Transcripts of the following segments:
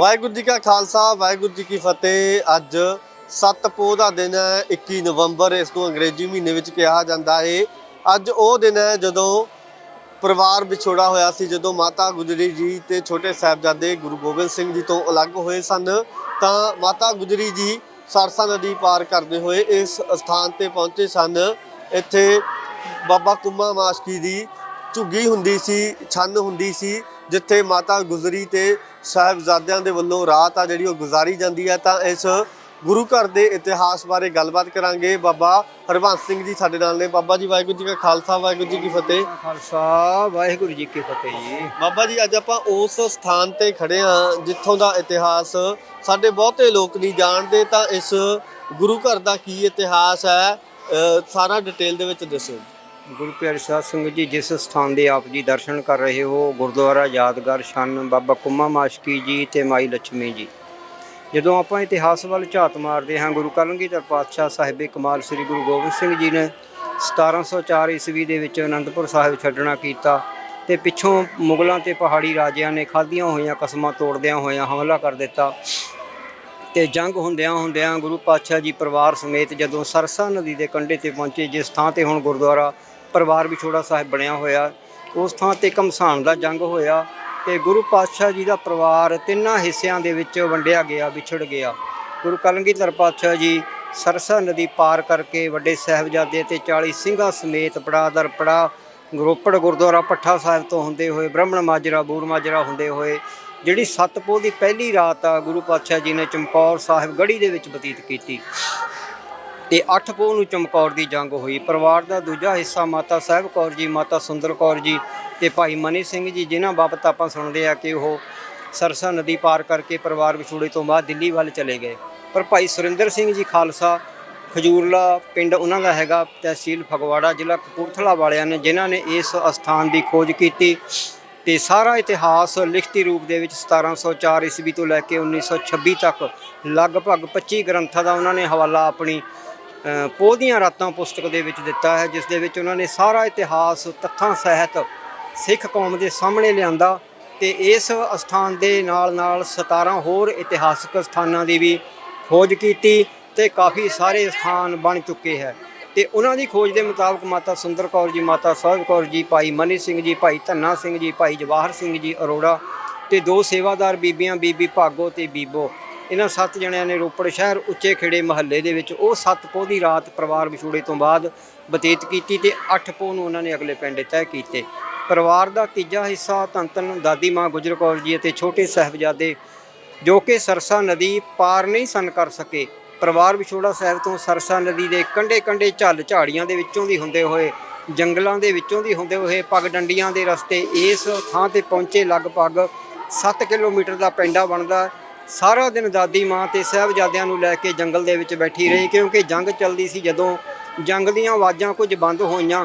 ਵਾਹਿਗੁਰੂ ਜੀ ਕਾ ਖਾਲਸਾ, ਵਾਹਿਗੁਰੂ ਜੀ ਕੀ ਫਤਿਹ। ਅੱਜ 7 ਪੋਹ ਦਾ ਦਿਨ ਹੈ 21 ਨਵੰਬਰ, ਇਸ ਨੂੰ ਅੰਗਰੇਜ਼ੀ ਮਹੀਨੇ ਵਿੱਚ ਕਿਹਾ ਜਾਂਦਾ ਹੈ। ਅੱਜ ਉਹ ਦਿਨ ਹੈ ਜਦੋਂ ਪਰਿਵਾਰ ਵਿਛੋੜਾ ਹੋਇਆ ਸੀ, ਜਦੋਂ ਮਾਤਾ ਗੁਜਰੀ ਜੀ ਤੇ ਛੋਟੇ ਸਾਹਿਬਜ਼ਾਦੇ ਗੁਰੂ ਗੋਬਿੰਦ ਸਿੰਘ ਜੀ ਤੋਂ ਅਲੱਗ ਹੋਏ ਸਨ, ਤਾਂ ਮਾਤਾ ਗੁਜਰੀ ਜੀ ਸਰਸਾ ਨਦੀ ਪਾਰ ਕਰਦੇ ਹੋਏ ਇਸ ਸਥਾਨ ਤੇ ਪਹੁੰਚੇ ਸਨ। ਇੱਥੇ ਬਾਬਾ ਕੁੰਮਾ ਮਾਸ਼ਕੀ ਦੀ ਝੁੱਗੀ ਹੁੰਦੀ ਸੀ, ਛੰਨ ਹੁੰਦੀ ਸੀ, ਜਿੱਥੇ ਮਾਤਾ ਗੁਜਰੀ ਤੇ ਸਾਹਿਬਜ਼ਾਦਿਆਂ ਦੇ ਵੱਲੋਂ ਰਾਤ ਆ ਜਿਹੜੀ ਉਹ ਗੁਜ਼ਾਰੀ ਜਾਂਦੀ ਹੈ ਤਾਂ ਇਸ ਗੁਰੂ ਘਰ ਦੇ ਇਤਿਹਾਸ ਬਾਰੇ ਗੱਲਬਾਤ ਕਰਾਂਗੇ। ਬਾਬਾ ਹਰਵੰਸ ਸਿੰਘ ਜੀ ਸਾਡੇ ਨਾਲ ਨੇ। ਬਾਬਾ ਜੀ ਵਾਹਿਗੁਰੂ ਜੀ ਕਾ ਖਾਲਸਾ ਵਾਹਿਗੁਰੂ ਜੀ ਕੀ ਫਤਿਹ। ਖਾਲਸਾ ਵਾਹਿਗੁਰੂ ਜੀ ਕੀ ਫਤਿਹ ਜੀ। ਬਾਬਾ ਜੀ ਅੱਜ ਆਪਾਂ ਉਸ ਸਥਾਨ ਤੇ ਖੜੇ ਆ ਜਿੱਥੋਂ ਦਾ ਇਤਿਹਾਸ ਸਾਡੇ ਬਹੁਤੇ ਲੋਕ ਨਹੀਂ ਜਾਣਦੇ ਤਾਂ ਇਸ ਗੁਰੂ ਘਰ ਦਾ ਕੀ ਇਤਿਹਾਸ ਹੈ ਸਾਰਾ ਡਿਟੇਲ ਦੇ ਵਿੱਚ ਦੱਸੋ। ਗੁਰੂ ਪਿਆਰੇ ਸਾਧ ਸੰਗਤ ਜੀ, ਜਿਸ ਸਥਾਨ ਦੇ ਆਪ ਜੀ ਦਰਸ਼ਨ ਕਰ ਰਹੇ ਹੋ, ਗੁਰਦੁਆਰਾ ਯਾਦਗਾਰ ਸ਼ਨ ਬਾਬਾ ਕੁੰਮਾ ਮਾਸ਼ਕੀ ਜੀ ਤੇ ਮਾਈ ਲక్ష్ਮੀ ਜੀ। ਜਦੋਂ ਆਪਾਂ ਇਤਿਹਾਸ ਵੱਲ ਝਾਤ ਮਾਰਦੇ ਹਾਂ, ਗੁਰੂ ਕਲਗੀਧਰ ਪਾਤਸ਼ਾਹ ਸਾਹਿਬੇ ਕਮਾਲ ਸ੍ਰੀ ਗੁਰੂ ਗੋਬਿੰਦ ਸਿੰਘ ਜੀ ਨੇ 1704 ਈਸਵੀ ਦੇ ਵਿੱਚ ਅਨੰਦਪੁਰ ਸਾਹਿਬ ਛੱਡਣਾ ਕੀਤਾ ਤੇ ਪਿੱਛੋਂ ਮੁਗਲਾਂ ਤੇ ਪਹਾੜੀ ਰਾਜਿਆਂ ਨੇ ਖਾਧੀਆਂ ਹੋਈਆਂ ਕਸਮਾਂ ਤੋੜਦਿਆਂ ਹੋਇਆਂ ਹਮਲਾ ਕਰ ਦਿੱਤਾ ਤੇ ਜੰਗ ਹੁੰਦਿਆਂ ਹੁੰਦਿਆਂ ਗੁਰੂ ਪਾਤਸ਼ਾਹ ਜੀ ਪਰਿਵਾਰ ਸਮੇਤ ਜਦੋਂ ਸਰਸਾ ਨਦੀ ਦੇ ਕੰਢੇ ਤੇ ਪਹੁੰਚੇ, ਜਿਸ ਥਾਂ ਤੇ ਹੁਣ ਗੁਰਦੁਆਰਾ ਪਰਿਵਾਰ ਵਿਛੋੜਾ ਸਾਹਿਬ ਬਣਿਆ ਹੋਇਆ। ਉਸ ਥਾਂ ਤੇ ਕਮਸਾਨ ਦਾ ਜੰਗ ਹੋਇਆ ਤੇ ਗੁਰੂ ਪਾਤਸ਼ਾਹ ਜੀ ਦਾ ਪਰਿਵਾਰ ਤਿੰਨਾਂ ਹਿੱਸਿਆਂ ਦੇ ਵਿੱਚ ਵੰਡਿਆ ਗਿਆ, ਵਿਛੜ ਗਿਆ। ਗੁਰੂ ਕਲਗੀਧਰ ਪਾਤਸ਼ਾਹ ਜੀ ਸਰਸਾ ਨਦੀ ਪਾਰ ਕਰਕੇ ਵੱਡੇ ਸਾਹਿਬਜ਼ਾਦੇ ਤੇ 40 ਸਿੰਘਾਂ ਸਮੇਤ ਪੜਾ ਦਰ ਪੜਾ ਰੋਪੜ ਗੁਰਦੁਆਰਾ ਪੱਠਾ ਸਾਹਿਬ ਤੋਂ ਹੁੰਦੇ ਹੋਏ, ਬ੍ਰਹਮਣ ਮਾਜਰਾ, ਬੂਰ ਮਾਜਰਾ ਹੁੰਦੇ ਹੋਏ, ਜਿਹੜੀ ਸਤਪੋਹ ਦੀ ਪਹਿਲੀ ਰਾਤ ਆ, ਗੁਰੂ ਪਾਤਸ਼ਾਹ ਜੀ ਨੇ ਚਮਕੌਰ ਸਾਹਿਬ ਗੜੀ ਦੇ ਵਿੱਚ ਬਤੀਤ ਕੀਤੀ। ਤੇ 8 ਪੋਹ ਨੂੰ ਚਮਕੌਰ ਦੀ ਜੰਗ ਹੋਈ। ਪਰਿਵਾਰ ਦਾ ਦੂਜਾ ਹਿੱਸਾ ਮਾਤਾ ਸਾਹਿਬ ਕੌਰ ਜੀ, ਮਾਤਾ ਸੁੰਦਰ ਕੌਰ ਜੀ ਤੇ ਭਾਈ ਮਨੀ ਸਿੰਘ ਜੀ, ਜਿਨ੍ਹਾਂ ਬਾਬਤ ਆਪਾਂ ਸੁਣਦੇ ਆ ਕਿ ਉਹ ਸਰਸਾ ਨਦੀ ਪਾਰ ਕਰਕੇ ਪਰਿਵਾਰ ਵਿਛੋੜੇ ਤੋਂ ਬਾਅਦ ਦਿੱਲੀ ਵੱਲ ਚਲੇ ਗਏ। ਪਰ ਭਾਈ ਸੁਰਿੰਦਰ ਸਿੰਘ ਜੀ ਖਾਲਸਾ ਖਜੂਰਲਾ ਪਿੰਡ ਉਹਨਾਂ ਦਾ ਹੈਗਾ, ਤਹਿਸੀਲ ਫਗਵਾੜਾ, ਜ਼ਿਲ੍ਹਾ ਕਪੂਰਥਲਾ ਵਾਲਿਆਂ ਨੇ, ਜਿਨ੍ਹਾਂ ਨੇ ਇਸ ਅਸਥਾਨ ਦੀ ਖੋਜ ਕੀਤੀ ਤੇ ਸਾਰਾ ਇਤਿਹਾਸ ਲਿਖਤੀ ਰੂਪ ਦੇ ਵਿੱਚ 1704 ਈਸਵੀ ਤੋਂ ਲੈ ਕੇ 1926 ਤੱਕ ਲਗਭਗ 25 ਗ੍ਰੰਥਾਂ ਦਾ ਉਹਨਾਂ ਨੇ ਹਵਾਲਾ ਆਪਣੀ ਅ, ਪੋਹ ਦੀਆਂ ਰਾਤਾਂ ਪੁਸਤਕ ਦੇ ਵਿੱਚ ਦਿੱਤਾ ਹੈ ਜਿਸ ਦੇ ਵਿੱਚ ਉਹਨਾਂ ਨੇ ਸਾਰਾ ਇਤਿਹਾਸ ਤੱਥਾਂ ਸਹਿਤ ਸਿੱਖ ਕੌਮ ਦੇ ਸਾਹਮਣੇ ਲਿਆਂਦਾ ਤੇ ਇਸ ਅਸਥਾਨ ਦੇ ਨਾਲ ਨਾਲ 17 ਹੋਰ ਇਤਿਹਾਸਕ ਸਥਾਨਾਂ ਦੀ ਵੀ ਖੋਜ ਕੀਤੀ ਤੇ ਕਾਫੀ ਸਾਰੇ ਸਥਾਨ ਬਣ ਚੁੱਕੇ ਹੈ। ਤੇ ਉਹਨਾਂ ਦੀ ਖੋਜ ਦੇ ਮੁਤਾਬਕ ਮਾਤਾ ਸੁੰਦਰ ਕੌਰ ਜੀ ਮਾਤਾ ਸਾਹਿਬ ਕੌਰ ਜੀ ਭਾਈ ਮਨੀ ਸਿੰਘ ਜੀ ਭਾਈ ਧੰਨਾ ਸਿੰਘ ਜੀ ਭਾਈ ਜਵਾਹਰ ਸਿੰਘ ਜੀ ਅਰੋੜਾ ਤੇ ਦੋ ਸੇਵਾਦਾਰ ਬੀਬੀਆਂ ਬੀਬੀ ਭਾਗੋ ਤੇ ਬੀਬੋ। ਇਹਨਾਂ ਸੱਤ ਜਣਿਆਂ ਨੇ ਰੋਪੜ ਸ਼ਹਿਰ ਉੱਚੇ ਖੇੜੇ ਮਹੱਲੇ ਦੇ ਵਿੱਚ ਉਹ ਸੱਤ ਪੋਹ ਦੀ ਰਾਤ ਪਰਿਵਾਰ ਵਿਛੋੜੇ ਤੋਂ ਬਾਅਦ ਬਤੀਤ ਕੀਤੀ ਤੇ ਅੱਠ ਪੋਹ ਨੂੰ ਉਹਨਾਂ ਨੇ ਅਗਲੇ ਪਿੰਡ ਤੈਅ ਕੀਤੇ। ਪਰਿਵਾਰ ਦਾ ਤੀਜਾ ਹਿੱਸਾ ਧੰਨ ਧੰਨ ਦਾਦੀ ਮਾਂ ਗੁਜਰ ਕੌਰ ਜੀ ਅਤੇ ਛੋਟੇ ਸਾਹਿਬਜ਼ਾਦੇ ਜੋ ਕਿ ਸਰਸਾ ਨਦੀ ਪਾਰ ਨਹੀਂ ਸਨ ਕਰ ਸਕੇ। ਪਰਿਵਾਰ ਵਿਛੋੜਾ ਸਾਹਿਬ ਤੋਂ ਸਰਸਾ ਨਦੀ ਦੇ ਕੰਢੇ ਕੰਢੇ ਝੱਲ ਝਾੜੀਆਂ ਦੇ ਵਿੱਚੋਂ ਦੀ ਹੁੰਦੇ ਹੋਏ, ਜੰਗਲਾਂ ਦੇ ਵਿੱਚੋਂ ਦੀ ਹੁੰਦੇ ਹੋਏ ਪਗ ਡੰਡੀਆਂ ਦੇ ਰਸਤੇ ਇਸ ਥਾਂ ਤੇ ਪਹੁੰਚੇ ਲਗਭਗ 7 ਕਿਲੋਮੀਟਰ ਦਾ ਪੈਂਡਾ ਬਣਦਾ ਸਾਰਾ ਦਿਨ ਦਾਦੀ ਮਾਂ ਤੇ ਸਾਹਿਬਜ਼ਾਦਿਆਂ ਨੂੰ ਲੈ ਕੇ ਜੰਗਲ ਦੇ ਵਿੱਚ ਬੈਠੀ ਰਹੀ ਕਿਉਂਕਿ ਜੰਗ ਚੱਲਦੀ ਸੀ ਜਦੋਂ ਜੰਗ ਦੀਆਂ ਆਵਾਜ਼ਾਂ ਕੁਝ ਬੰਦ ਹੋਈਆਂ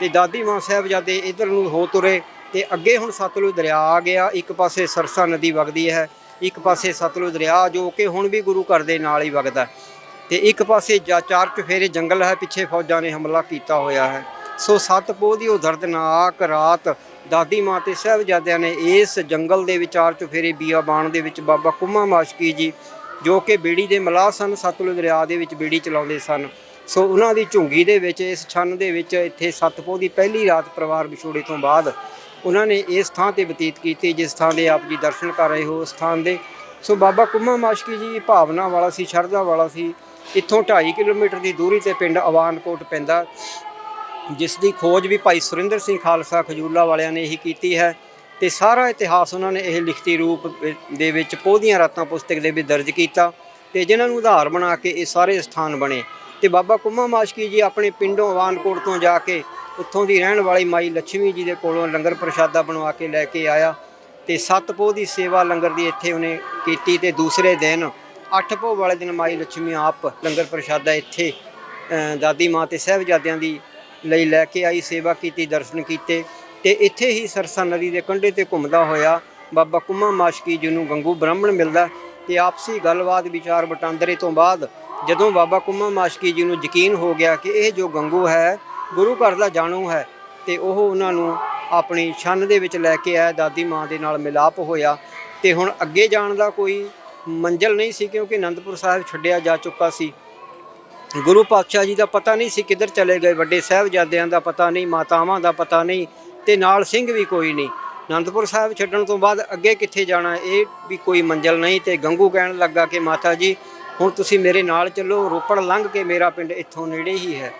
ਤੇ ਦਾਦੀ ਮਾਂ ਸਾਹਿਬਜ਼ਾਦੇ ਇਧਰ ਨੂੰ ਹੋ ਤੁਰੇ ਤੇ ਅੱਗੇ ਹੁਣ ਸਤਲੁਜ ਦਰਿਆ ਆ ਗਿਆ। ਇੱਕ ਪਾਸੇ ਸਰਸਾ ਨਦੀ ਵਗਦੀ ਹੈ, ਇੱਕ ਪਾਸੇ ਸਤਲੁਜ ਦਰਿਆ ਜੋ ਕਿ ਹੁਣ ਵੀ ਗੁਰੂ ਘਰ ਦੇ ਨਾਲ ਹੀ ਵਗਦਾ ਤੇ ਇੱਕ ਪਾਸੇ ਜਾ- ਚਾਰ ਚੁਫੇਰੇ ਜੰਗਲ ਹੈ, ਪਿੱਛੇ ਫੌਜਾਂ ਨੇ ਹਮਲਾ ਕੀਤਾ ਹੋਇਆ ਹੈ। ਸੋ ਸੱਤ ਪੋਹ ਦੀ ਉਹ ਦਰਦਨਾਕ ਰਾਤ ਦਾਦੀ ਮਾਂ ਤੇ ਸਾਹਿਬਜ਼ਾਦਿਆਂ ਨੇ ਇਸ ਜੰਗਲ ਦੇ ਵਿਚਾਰ ਚੁਫੇਰੇ ਬੀਆਬਾਨ ਦੇ ਵਿੱਚ ਬਾਬਾ ਕੁੰਮਾ ਮਾਸ਼ਕੀ ਜੀ, ਜੋ ਕਿ ਬੇੜੀ ਦੇ ਮਲਾਹ ਸਨ, ਸਤਲੁਜ ਦਰਿਆ ਦੇ ਵਿੱਚ ਬੇੜੀ ਚਲਾਉਂਦੇ ਸਨ। ਸੋ ਉਹਨਾਂ ਦੀ ਝੁੰਗੀ ਦੇ ਵਿੱਚ, ਇਸ ਛੰਨ ਦੇ ਵਿੱਚ ਇੱਥੇ ਸਤਪੋਹ ਦੀ ਪਹਿਲੀ ਰਾਤ ਪਰਿਵਾਰ ਵਿਛੋੜੇ ਤੋਂ ਬਾਅਦ ਉਹਨਾਂ ਨੇ ਇਸ ਥਾਂ ਤੇ ਬਤੀਤ ਕੀਤੀ, ਜਿਸ ਥਾਂ ਦੇ ਆਪ ਜੀ ਦਰਸ਼ਨ ਕਰ ਰਹੇ ਹੋ, ਉਸ ਥਾਂ ਦੇ। ਸੋ ਬਾਬਾ ਕੁੰਮਾ ਮਾਸ਼ਕੀ ਜੀ ਭਾਵਨਾ ਵਾਲਾ ਸੀ, ਸ਼ਰਧਾ ਵਾਲਾ ਸੀ। ਇੱਥੋਂ 2.5 ਕਿਲੋਮੀਟਰ ਦੀ ਦੂਰੀ ਤੇ ਪਿੰਡ ਅਵਾਨਕੋਟ ਪੈਂਦਾ। ਜਿਸ ਦੀ ਖੋਜ ਵੀ ਭਾਈ ਸੁਰਿੰਦਰ ਸਿੰਘ ਖਾਲਸਾ ਖਜੂਲਾ ਵਾਲਿਆਂ ਨੇ ਹੀ ਕੀਤੀ ਹੈ ਤੇ ਸਾਰਾ ਇਤਿਹਾਸ ਉਹਨਾਂ ਨੇ ਇਹ ਲਿਖਤੀ ਰੂਪ ਦੇ ਵਿੱਚ ਪੋਧੀਆਂ ਰਾਤਾਂ ਪੁਸਤਕ ਦੇ ਵਿੱਚ ਦਰਜ ਕੀਤਾ ਤੇ ਜਿਨ੍ਹਾਂ ਨੂੰ ਆਧਾਰ ਬਣਾ ਕੇ ਇਹ ਸਾਰੇ ਸਥਾਨ ਬਣੇ। ਤੇ ਬਾਬਾ ਕੁੰਮਾ ਮਾਸ਼ਕੀ ਜੀ ਆਪਣੇ ਪਿੰਡੋਂ ਵਾਨਕੋਟ ਤੋਂ ਜਾ ਕੇ ਉੱਥੋਂ ਦੀ ਰਹਿਣ ਵਾਲੀ ਮਾਈ ਲక్ష్ਮੀ ਜੀ ਦੇ ਕੋਲੋਂ ਲੰਗਰ ਪ੍ਰਸ਼ਾਦਾ ਬਣਵਾ ਕੇ ਲੈ ਕੇ ਆਇਆ ਤੇ ਪੋਹ ਦੀ ਸੇਵਾ ਲੰਗਰ ਦੀ ਇੱਥੇ ਉਹਨੇ ਕੀਤੀ ਤੇ ਦੂਸਰੇ ਦਿਨ ਅੱਠ ਪੋਹ ਵਾਲੇ ਦਿਨ ਮਾਈ ਲక్ష్ਮੀ ਆਪ ਲੰਗਰ ਪ੍ਰਸ਼ਾਦਾ ਇੱਥੇ ਦਾਦੀ ਮਾਂ ਤੇ ਸਹਿਬਜ਼ਾਦਿਆਂ ਦੀ ਲਈ ਲੈ ਕੇ ਆਈ, ਸੇਵਾ ਕੀਤੀ, ਦਰਸ਼ਨ ਕੀਤੇ ਤੇ ਇੱਥੇ ਹੀ ਸਰਸਾ ਨਦੀ ਦੇ ਕੰਢੇ ਤੇ ਘੁੰਮਦਾ ਹੋਇਆ ਬਾਬਾ ਕੁੰਮਾ ਮਾਸ਼ਕੀ ਜੀ ਨੂੰ ਗੰਗੂ ਬ੍ਰਾਹਮਣ ਮਿਲਦਾ ਤੇ ਆਪਸੀ ਗੱਲਬਾਤ, ਵਿਚਾਰ ਵਟਾਂਦਰੇ ਤੋਂ ਬਾਅਦ ਜਦੋਂ ਬਾਬਾ ਕੁੰਮਾ ਮਾਸ਼ਕੀ ਜੀ ਨੂੰ ਯਕੀਨ ਹੋ ਗਿਆ ਕਿ ਇਹ ਜੋ ਗੰਗੂ ਹੈ, ਗੁਰੂ ਘਰ ਦਾ ਜਾਣੂ ਹੈ ਤੇ ਉਹ ਉਹਨਾਂ ਨੂੰ ਆਪਣੀ ਛੰਨ ਦੇ ਵਿੱਚ ਲੈ ਕੇ ਆਇਆ, ਦਾਦੀ ਮਾਂ ਦੇ ਨਾਲ ਮਿਲਾਪ ਹੋਇਆ ਤੇ ਤੇ ਹੁਣ ਅੱਗੇ ਜਾਣ ਦਾ ਕੋਈ ਮੰਜ਼ਲ ਨਹੀਂ ਸੀ ਕਿਉਂਕਿ ਅਨੰਦਪੁਰ ਸਾਹਿਬ ਛੱਡਿਆ ਜਾ ਚੁੱਕਾ ਸੀ। ਗੁਰੂ ਪਾਤਸ਼ਾਹ ਜੀ ਦਾ ਪਤਾ ਨਹੀਂ ਸੀ ਕਿੱਧਰ ਚਲੇ ਗਏ, ਵੱਡੇ ਸਾਹਿਬਜ਼ਾਦਿਆਂ ਦਾ ਪਤਾ ਨਹੀਂ, ਮਾਤਾਵਾਂ ਦਾ ਪਤਾ ਨਹੀਂ ਤੇ ਨਾਲ ਸਿੰਘ ਵੀ ਕੋਈ ਨਹੀਂ। ਅਨੰਦਪੁਰ ਸਾਹਿਬ ਛੱਡਣ ਤੋਂ ਬਾਅਦ ਅੱਗੇ ਕਿੱਥੇ ਜਾਣਾ, ਇਹ ਵੀ ਕੋਈ ਮੰਜ਼ਲ ਨਹੀਂ ਤੇ ਗੰਗੂ ਕਹਿਣ ਲੱਗਾ ਕਿ ਮਾਤਾ ਜੀ, ਹੁਣ ਤੁਸੀਂ ਮੇਰੇ ਨਾਲ ਚੱਲੋ, ਰੋਪੜ ਲੰਘ ਕੇ ਮੇਰਾ ਪਿੰਡ ਇੱਥੋਂ ਨੇੜੇ ਹੀ ਹੈ।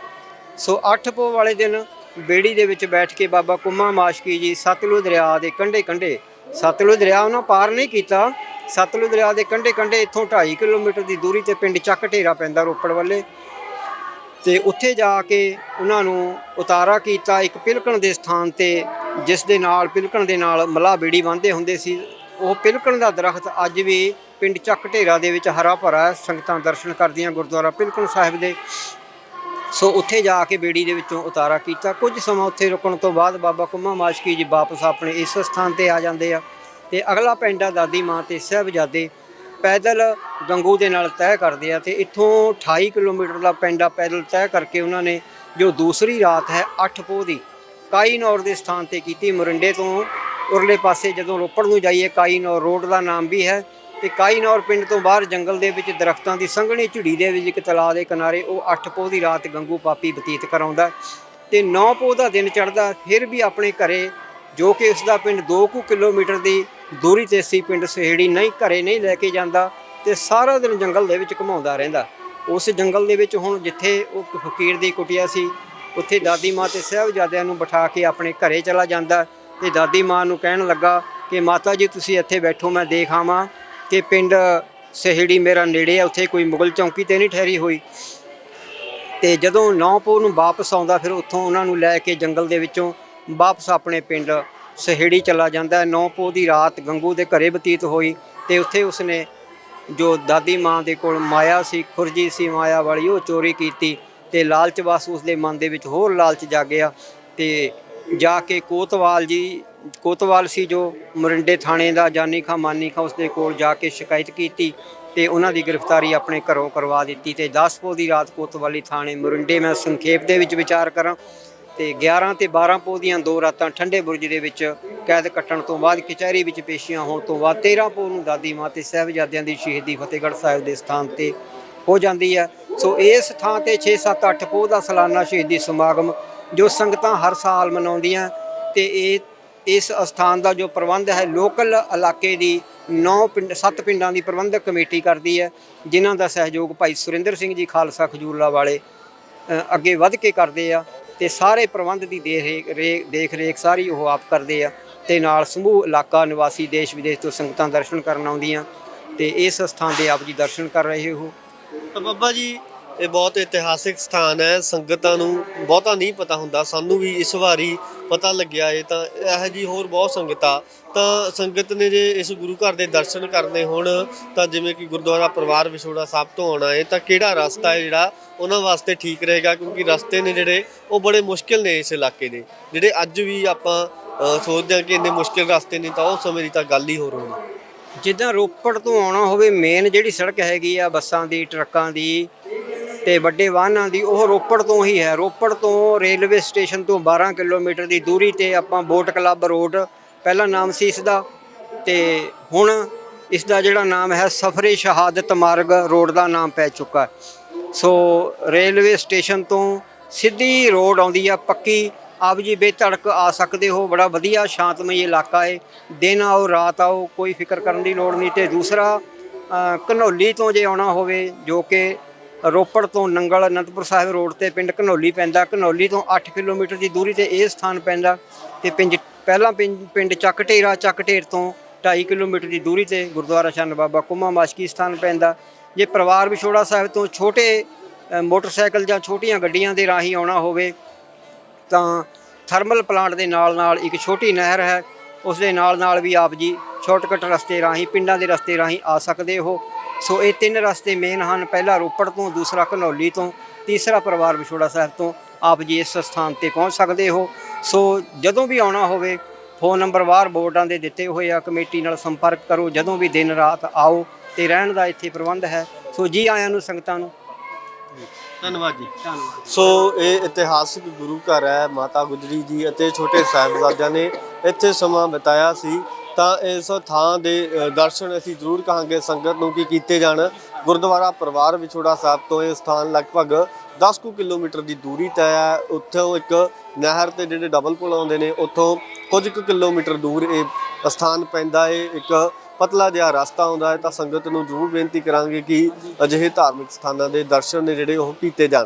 ਸੋ ਅੱਠ ਪੋ ਵਾਲੇ ਦਿਨ ਬੇੜੀ ਦੇ ਵਿੱਚ ਬੈਠ ਕੇ ਬਾਬਾ ਕੁੰਮਾ ਮਾਸ਼ਕੀ ਜੀ ਸਤਲੁਜ ਦਰਿਆ ਦੇ ਕੰਢੇ ਕੰਢੇ ਸਤਲੁਜ ਦਰਿਆ ਉਹਨਾਂ ਪਾਰ ਨਹੀਂ ਕੀਤਾ ਸਤਲੁਜ ਦਰਿਆ ਦੇ ਕੰਢੇ ਕੰਢੇ ਇੱਥੋਂ 2.5 ਕਿਲੋਮੀਟਰ ਦੀ ਦੂਰੀ ਤੇ ਪਿੰਡ ਚੱਕ ਢੇਰਾ ਪੈਂਦਾ ਰੋਪੜ ਵੱਲੇ। ਤੇ ਉੱਥੇ ਜਾ ਕੇ ਉਹਨਾਂ ਨੂੰ ਉਤਾਰਾ ਕੀਤਾ ਇੱਕ ਪਿਲਕਣ ਦੇ ਸਥਾਨ ਤੇ, ਜਿਸ ਦੇ ਨਾਲ, ਪਿਲਕਣ ਦੇ ਨਾਲ ਮਲਾ ਬੇੜੀ ਬੰਨ੍ਹਦੇ ਹੁੰਦੇ ਸੀ। ਉਹ ਪਿਲਕਣ ਦਾ ਦਰਖਤ ਅੱਜ ਵੀ ਪਿੰਡ ਚੱਕ ਢੇਰਾ ਦੇ ਵਿੱਚ ਹਰਾ ਭਰਾ ਸੰਗਤਾਂ ਦਰਸ਼ਨ ਕਰਦੀਆਂ ਗੁਰਦੁਆਰਾ ਪਿਲਕਣ ਸਾਹਿਬ ਦੇ। ਸੋ ਉੱਥੇ ਜਾ ਕੇ ਬੇੜੀ ਦੇ ਵਿੱਚੋਂ ਉਤਾਰਾ ਕੀਤਾ। ਕੁਝ ਸਮਾਂ ਉੱਥੇ ਰੁਕਣ ਤੋਂ ਬਾਅਦ ਬਾਬਾ ਕੁੰਮਾ ਮਾਸ਼ਕੀ ਜੀ ਵਾਪਸ ਆਪਣੇ ਇਸ ਸਥਾਨ ਤੇ ਆ ਜਾਂਦੇ ਆ। ਤੇ ਅਗਲਾ ਪਿੰਡ ਆ ਦਾਦੀ ਮਾਂ ਤੇ ਸਾਹਿਬਜ਼ਾਦੇ। ਪੈਦਲ ਗੰਗੂ ਦੇ ਨਾਲ ਤੈਅ ਕਰਦੇ ਆ ਤੇ ਇੱਥੋਂ 28 ਕਿਲੋਮੀਟਰ ਦਾ ਪਿੰਡ ਆ ਪੈਦਲ ਤੈਅ ਕਰਕੇ ਉਹਨਾਂ ਨੇ ਜੋ ਦੂਸਰੀ ਰਾਤ ਹੈ 8 ਪੋਹ ਦੀ ਕਾਈਨੌਰ ਦੇ ਸਥਾਨ ਤੇ ਕੀਤੀ ਮੋਰਿੰਡੇ ਤੋਂ ਉਰਲੇ ਪਾਸੇ ਜਦੋਂ ਰੋਪੜ ਨੂੰ ਜਾਈਏ ਕਾਈਨੌਰ ਰੋਡ ਦਾ ਨਾਮ ਵੀ ਹੈ ਤੇ ਕਾਈਨੌਰ ਪਿੰਡ ਤੋਂ ਬਾਹਰ ਜੰਗਲ ਦੇ ਵਿੱਚ ਦਰਖਤਾਂ ਦੀ ਸੰਘਣੀ ਝੁੜੀ ਦੇ ਵਿੱਚ ਇੱਕ ਤਲਾਅ ਦੇ ਕਿਨਾਰੇ ਉਹ 8 ਪੋਹ ਦੀ ਰਾਤ ਗੰਗੂ ਪਾਪੀ ਬਤੀਤ ਕਰਾਉਂਦਾ ਤੇ 9 ਪੋਹ ਦਾ ਦਿਨ ਚੜ੍ਹਦਾ ਫਿਰ ਵੀ ਆਪਣੇ ਘਰੇ ਜੋ ਕਿ ਉਸ ਦਾ ਪਿੰਡ 2 ਕੁ ਕਿਲੋਮੀਟਰ ਦੀ ਦੂਰੀ ਤੇ ਸੀ ਪਿੰਡ ਸਹੇੜੀ ਨਹੀਂ ਘਰੇ ਨਹੀਂ ਲੈ ਕੇ ਜਾਂਦਾ ਤੇ ਸਾਰਾ ਦਿਨ ਜੰਗਲ ਦੇ ਵਿੱਚ ਘੁਮਾਉਂਦਾ ਰਹਿੰਦਾ। ਉਸ ਜੰਗਲ ਦੇ ਵਿੱਚ ਹੁਣ ਜਿੱਥੇ ਉਹ ਫਕੀਰ ਦੀ ਕੁਟਿਆ ਸੀ, ਉੱਥੇ ਦਾਦੀ ਮਾਂ ਤੇ ਸਾਹਿਬਜ਼ਾਦਿਆਂ ਨੂੰ ਬਿਠਾ ਕੇ ਆਪਣੇ ਘਰੇ ਚਲਾ ਜਾਂਦਾ ਤੇ ਦਾਦੀ ਮਾਂ ਨੂੰ ਕਹਿਣ ਲੱਗਾ ਕਿ, ਮਾਤਾ ਜੀ, ਤੁਸੀਂ ਇੱਥੇ ਬੈਠੋ, ਮੈਂ ਦੇਖ ਆਵਾਂ ਕਿ ਪਿੰਡ ਸਹੇੜੀ ਮੇਰਾ ਨੇੜੇ ਆ, ਉੱਥੇ ਕੋਈ ਮੁਗਲ ਚੌਂਕੀ ਤੇ ਨਹੀਂ ਠਹਿਰੀ ਹੋਈ। ਤੇ ਜਦੋਂ ਨੌਪੁਰ ਨੂੰ ਵਾਪਸ ਆਉਂਦਾ, ਫਿਰ ਉੱਥੋਂ ਉਹਨਾਂ ਨੂੰ ਲੈ ਕੇ ਜੰਗਲ ਦੇ ਵਿੱਚੋਂ ਵਾਪਸ ਆਪਣੇ ਪਿੰਡ ਸਹੇੜੀ ਚਲਾ ਜਾਂਦਾ ਹੈ ਨੌਪੋ ਦੀ ਰਾਤ ਗੰਗੂ ਦੇ ਘਰੇ ਬਤੀਤ ਹੋਈ ਤੇ ਉੱਥੇ ਉਸਨੇ ਜੋ ਦਾਦੀ ਮਾਂ ਦੇ ਕੋਲ ਮਾਇਆ ਸੀ, ਖੁਰਜੀ ਸੀ, ਮਾਇਆ ਵਾਲੀ, ਉਹ ਚੋਰੀ ਕੀਤੀ ਤੇ ਲਾਲਚ ਬਸ ਉਸਦੇ ਮਨ ਦੇ ਵਿੱਚ ਹੋਰ ਲਾਲਚ ਜਾਗਿਆ ਤੇ ਜਾ ਕੇ ਕੋਤਵਾਲ ਜੀ, ਕੋਤਵਾਲ ਸੀ ਜੋ ਮਰਿੰਡੇ ਥਾਣੇ ਦਾ ਜਾਨੀ ਖਾਂ, ਮਾਨੀ ਖਾਂ ਉਸਦੇ ਕੋਲ ਜਾ ਕੇ ਸ਼ਿਕਾਇਤ ਕੀਤੀ ਤੇ ਉਹਨਾਂ ਦੀ ਗ੍ਰਿਫਤਾਰੀ ਆਪਣੇ ਘਰੋਂ ਕਰਵਾ ਦਿੱਤੀ ਤੇ 10 ਪੋ ਦੀ ਰਾਤ ਕੋਤਵਾਲੀ ਥਾਣੇ ਮਰਿੰਡੇ ਮੈਂ ਸੰਖੇਪ ਦੇ ਵਿੱਚ ਵਿਚਾਰ ਕਰਾਂ ਤੇ 11 ਤੇ 12 ਪੋ ਦੀਆਂ ਦੋ ਰਾਤਾਂ ਠੰਡੇ ਬੁਰਜ ਦੇ ਵਿੱਚ ਕੈਦ ਕੱਟਣ ਤੋਂ ਬਾਅਦ ਕਚਹਿਰੀ ਵਿੱਚ ਪੇਸ਼ੀਆਂ ਹੋਣ ਤੋਂ ਬਾਅਦ 13 ਪੋ ਨੂੰ ਦਾਦੀ ਮਾਂ ਤੇ ਸਾਹਿਬਜ਼ਾਦਿਆਂ ਦੀ ਸ਼ਹੀਦੀ ਫਤਿਹਗੜ੍ਹ ਸਾਹਿਬ ਦੇ ਸਥਾਨ ਤੇ ਹੋ ਜਾਂਦੀ ਹੈ। ਸੋ ਇਸ ਥਾਂ ਤੇ 6 7 8 ਪੋਹ ਦਾ ਸਾਲਾਨਾ ਸ਼ਹੀਦੀ ਸਮਾਗਮ ਜੋ ਸੰਗਤਾਂ ਹਰ ਸਾਲ ਮਨਾਉਂਦੀਆਂ ਤੇ ਇਹ ਇਸ ਅਸਥਾਨ ਦਾ ਜੋ ਪ੍ਰਬੰਧ ਹੈ, ਲੋਕਲ ਇਲਾਕੇ ਦੀ 9 ਪਿੰਡ 7 ਪਿੰਡਾਂ ਦੀ ਪ੍ਰਬੰਧਕ ਕਮੇਟੀ ਕਰਦੀ ਹੈ, ਜਿਨ੍ਹਾਂ ਦਾ ਸਹਿਯੋਗ ਭਾਈ ਸੁਰਿੰਦਰ ਸਿੰਘ ਜੀ, ਖਾਲਸਾ ਖਜੂਰਲਾ ਵਾਲੇ ਅੱਗੇ ਵੱਧ ਕੇ ਕਰਦੇ ਆ ਤੇ ਸਾਰੇ ਪ੍ਰਬੰਧ ਦੀ ਦੇਖ ਰੇਖ ਦੇਖ ਰੇਖ ਸਾਰੀ ਉਹ ਆਪ ਕਰਦੇ ਆ ਤੇ ਨਾਲ ਸਮੂਹ ਇਲਾਕਾ, ਨਿਵਾਸੀ ਦੇਸ਼ ਵਿਦੇਸ਼ ਤੋਂ ਸੰਗਤਾਂ ਦਰਸ਼ਨ ਕਰਨ ਆਉਂਦੀਆਂ ਤੇ ਇਸ ਸਥਾਨ ਦੇ ਆਪ ਜੀ ਦਰਸ਼ਨ ਕਰ ਰਹੇ ਹੋ। ਤਾਂ ਬਾਬਾ ਜੀ ਇਹ ਬਹੁਤ ਇਤਿਹਾਸਿਕ ਸਥਾਨ ਹੈ, ਸੰਗਤਾਂ ਨੂੰ ਬਹੁਤਾ ਨਹੀਂ ਪਤਾ ਹੁੰਦਾ, ਸਾਨੂੰ ਵੀ ਇਸ ਵਾਰੀ ਪਤਾ ਲੱਗਿਆ ਏ ਤਾਂ ਇਹ ਜੀ ਹੋਰ ਬਹੁਤ ਸੰਗਤਾਂ। ਤਾਂ ਸੰਗਤ ਨੇ ਜੇ ਇਸ ਗੁਰੂ ਘਰ ਦੇ ਦਰਸ਼ਨ ਕਰਨੇ ਹੋਣ, ਤਾਂ ਜਿਵੇਂ ਕਿ ਗੁਰਦੁਆਰਾ ਪਰਿਵਾਰ ਵਿਛੋੜਾ ਸਾਹਿਬ ਤੋਂ ਆਉਣਾ ਹੈ ਤਾਂ ਕਿਹੜਾ ਰਸਤਾ ਹੈ ਜਿਹੜਾ ਉਹਨਾਂ ਵਾਸਤੇ ਠੀਕ ਰਹੇਗਾ? ਕਿਉਂਕਿ ਰਸਤੇ ਨੇ ਜਿਹੜੇ, ਉਹ ਬੜੇ ਮੁਸ਼ਕਿਲ ਨੇ ਇਸ ਇਲਾਕੇ ਦੇ। ਜਿਹੜੇ ਅੱਜ ਵੀ ਆਪਾਂ ਸੋਚਦੇ ਹਾਂ ਕਿ ਇੰਨੇ ਮੁਸ਼ਕਿਲ ਰਸਤੇ ਨੇ, ਤਾਂ ਉਹ ਸਮੇਂ ਦੀ ਤਾਂ ਗੱਲ ਹੀ ਹੋਰ ਹੋਣੀ। ਜਿੱਦਾਂ ਰੋਪੜ ਤੋਂ ਆਉਣਾ ਹੋਵੇ ਮੇਨ ਜਿਹੜੀ ਸੜਕ ਹੈਗੀ ਆ, ਬੱਸਾਂ ਦੀ, ਟਰੱਕਾਂ ਦੀ ਤੇ ਵੱਡੇ ਵਾਹਨਾਂ ਦੀ ਉਹ ਰੋਪੜ ਤੋਂ ਹੀ ਹੈ। ਰੋਪੜ ਤੋਂ ਰੇਲਵੇ ਸਟੇਸ਼ਨ ਤੋਂ 12 ਕਿਲੋਮੀਟਰ ਦੀ ਦੂਰੀ ਤੇ ਆਪਾਂ ਬੋਟ ਕਲੱਬ ਰੋਡ ਪਹਿਲਾ ਨਾਮ ਸੀ ਇਸ ਦਾ ਤੇ ਹੁਣ ਇਸ ਦਾ ਜਿਹੜਾ ਨਾਮ ਹੈ ਸਫਰੇ ਸ਼ਹਾਦਤ ਮਾਰਗ ਰੋਡ ਦਾ ਨਾਮ ਪੈ ਚੁੱਕਾ ਸੋ ਰੇਲਵੇ ਸਟੇਸ਼ਨ ਤੋਂ ਸਿੱਧੀ ਰੋਡ ਆਉਂਦੀ ਆ ਪੱਕੀ। ਆਪ ਜੀ ਬੇਧੜਕ ਆ ਸਕਦੇ ਹੋ ਬੜਾ ਵਧੀਆ ਸ਼ਾਂਤਮਈ ਇਲਾਕਾ ਹੈ ਦਿਨ ਆਓ ਰਾਤ ਆਓ ਕੋਈ ਫਿਕਰ ਕਰਨ ਦੀ ਲੋੜ ਨਹੀਂ। ਤੇ ਦੂਸਰਾ ਅ, ਘਨੌਲੀ ਤੋਂ ਜੇ ਆਉਣਾ ਹੋਵੇ ਜੋ ਕਿ ਰੋਪੜ ਤੋਂ ਨੰਗਲ ਅਨੰਦਪੁਰ ਸਾਹਿਬ ਰੋਡ ਤੇ ਪਿੰਡ ਘਨੌਲੀ ਪੈਂਦਾ। ਘਨੌਲੀ ਤੋਂ 8 ਕਿਲੋਮੀਟਰ ਦੀ ਦੂਰੀ ਤੇ ਇਹ ਸਥਾਨ ਪੈਂਦਾ ਤੇ ਪਿੰਡ ਪਹਿਲਾਂ ਪਿੰਡ ਪਿੰਡ ਚੱਕ ਢੇਰਾ, ਚੱਕ ਢੇਰ ਤੋਂ 2.5 ਕਿਲੋਮੀਟਰ ਦੀ ਦੂਰੀ ਤੇ ਗੁਰਦੁਆਰਾ ਚੰਨ ਬਾਬਾ ਕੁਮਾ ਮਾਸ਼ਕੀ ਸਥਾਨ ਪੈਂਦਾ। ਜੇ ਪਰਿਵਾਰ ਵਿਛੋੜਾ ਸਾਹਿਬ ਤੋਂ ਛੋਟੇ ਮੋਟਰਸਾਈਕਲ ਜਾਂ ਛੋਟੀਆਂ ਗੱਡੀਆਂ ਦੇ ਰਾਹੀਂ ਆਉਣਾ ਹੋਵੇ ਤਾਂ ਥਰਮਲ ਪਲਾਂਟ ਦੇ ਨਾਲ ਨਾਲ ਇੱਕ ਛੋਟੀ ਨਹਿਰ ਹੈ। ਉਸ ਦੇ ਨਾਲ ਨਾਲ ਵੀ ਆਪ ਜੀ ਸ਼ਾਰਟਕਟ ਰਸਤੇ ਰਾਹੀਂ, ਪਿੰਡਾਂ ਦੇ ਰਸਤੇ ਰਾਹੀਂ ਆ ਸਕਦੇ ਹੋ। ਸੋ ਇਹ ਤਿੰਨ ਰਸਤੇ ਮੇਨ ਹਨ। ਪਹਿਲਾ ਰੋਪੜ ਤੋਂ ਦੂਸਰਾ ਘਨੌਲੀ ਤੋਂ ਤੀਸਰਾ ਪਰਿਵਾਰ ਵਿਛੋੜਾ ਸਾਹਿਬ ਤੋਂ। ਆਪ ਜੀ ਇਸ ਸਥਾਨ ਤੇ ਪਹੁੰਚ ਸਕਦੇ ਹੋ। ਸੋ ਜਦੋਂ ਵੀ ਆਉਣਾ ਹੋਵੇ ਫੋਨ ਨੰਬਰ ਬਾਹਰ ਬੋਰਡਾਂ ਦੇ ਦਿੱਤੇ ਹੋਏ ਆ। ਕਮੇਟੀ ਨਾਲ ਸੰਪਰਕ ਕਰੋ। ਜਦੋਂ ਵੀ ਦਿਨ ਰਾਤ ਆਓ ਤੇ ਰਹਿਣ ਦਾ ਇੱਥੇ ਪ੍ਰਬੰਧ ਹੈ। ਸੋ ਜੀ ਆਇਆਂ ਨੂੰ ਸੰਗਤਾਂ ਨੂੰ। ਧੰਨਵਾਦ ਜੀ। ਧੰਨਵਾਦ। ਸੋ ਇਹ ਇਤਿਹਾਸਿਕ ਗੁਰੂ ਘਰ ਹੈ। ਮਾਤਾ ਗੁਜਰੀ ਜੀ ਅਤੇ ਛੋਟੇ ਸਾਹਿਬਜ਼ਾਦਿਆਂ ਨੇ ਇੱਥੇ ਸਮਾਂ ਬਿਤਾਇਆ ਸੀ। ਤਾਂ ਇਸ ਥਾਂ ਦੇ ਅ, ਦਰਸ਼ਨ ਅਸੀਂ ਜ਼ਰੂਰ ਕਹਾਂਗੇ ਸੰਗਤ ਨੂੰ ਕਿ ਕੀਤੇ ਜਾਣ। ਗੁਰਦੁਆਰਾ ਪਰਿਵਾਰ ਵਿਛੋੜਾ ਸਾਹਿਬ ਤੋਂ ਇਹ ਸਥਾਨ ਲਗਭਗ 10 ਕੁ ਕਿਲੋਮੀਟਰ ਦੀ ਦੂਰੀ ਤੇ ਹੈ। ਉੱਥੋਂ ਇੱਕ ਨਹਿਰ ਤੇ ਜਿਹੜੇ ਡਬਲ ਪੁਲ ਆਉਂਦੇ ਨੇ ਉੱਥੋਂ ਕੁਝ ਕੁ ਕਿਲੋਮੀਟਰ ਦੂਰ ਇਹ ਸਥਾਨ ਪੈਂਦਾ ਹੈ। ਇੱਕ ਪਤਲਾ ਜਿਹਾ ਰਸਤਾ ਆਉਂਦਾ ਹੈ ਤਾਂ ਸੰਗਤ ਨੂੰ ਜ਼ਰੂਰ ਬੇਨਤੀ ਕਰਾਂਗੇ ਕਿ ਅਜਿਹੇ ਧਾਰਮਿਕ ਸਥਾਨਾਂ ਦੇ ਦਰਸ਼ਨ ਨੇ ਜਿਹੜੇ ਉਹ ਕੀਤੇ ਜਾਣ।